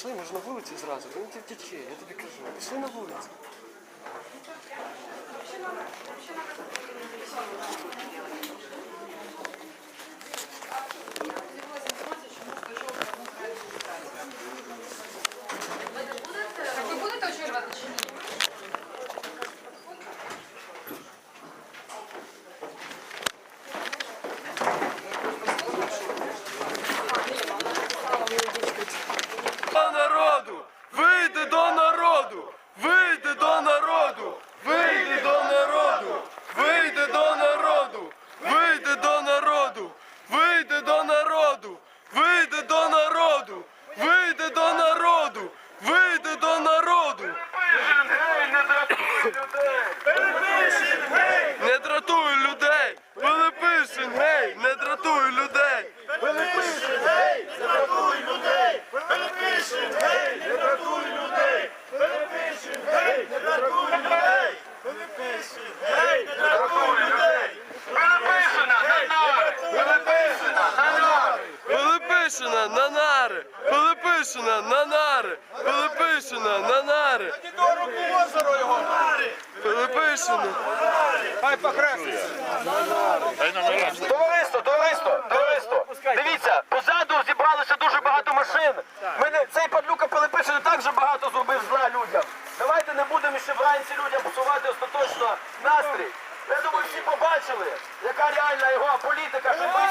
Пішли, може вулиці зразу, він ти втече, я тобі кажу. Пішли на вулицю. Так ви будете очолювати чи ні? До народу! Вийди до народу! Вийди до народу! Вийди до народу! Вийди до народу! Вийди до народу! Вийди до народу! Вийди до народу! Вийди до народу! Вийди до народу! Пилипишина на нари! Пилипишина на нари! Пилипишина на нари! Пилипишина! Хай покреслює. Товариство, товариство, товариство. Дивіться, позаду зібралося дуже багато машин. Мене цей говорить. Я думаю, всі побачили, яка реальна його політика, щоб вийти.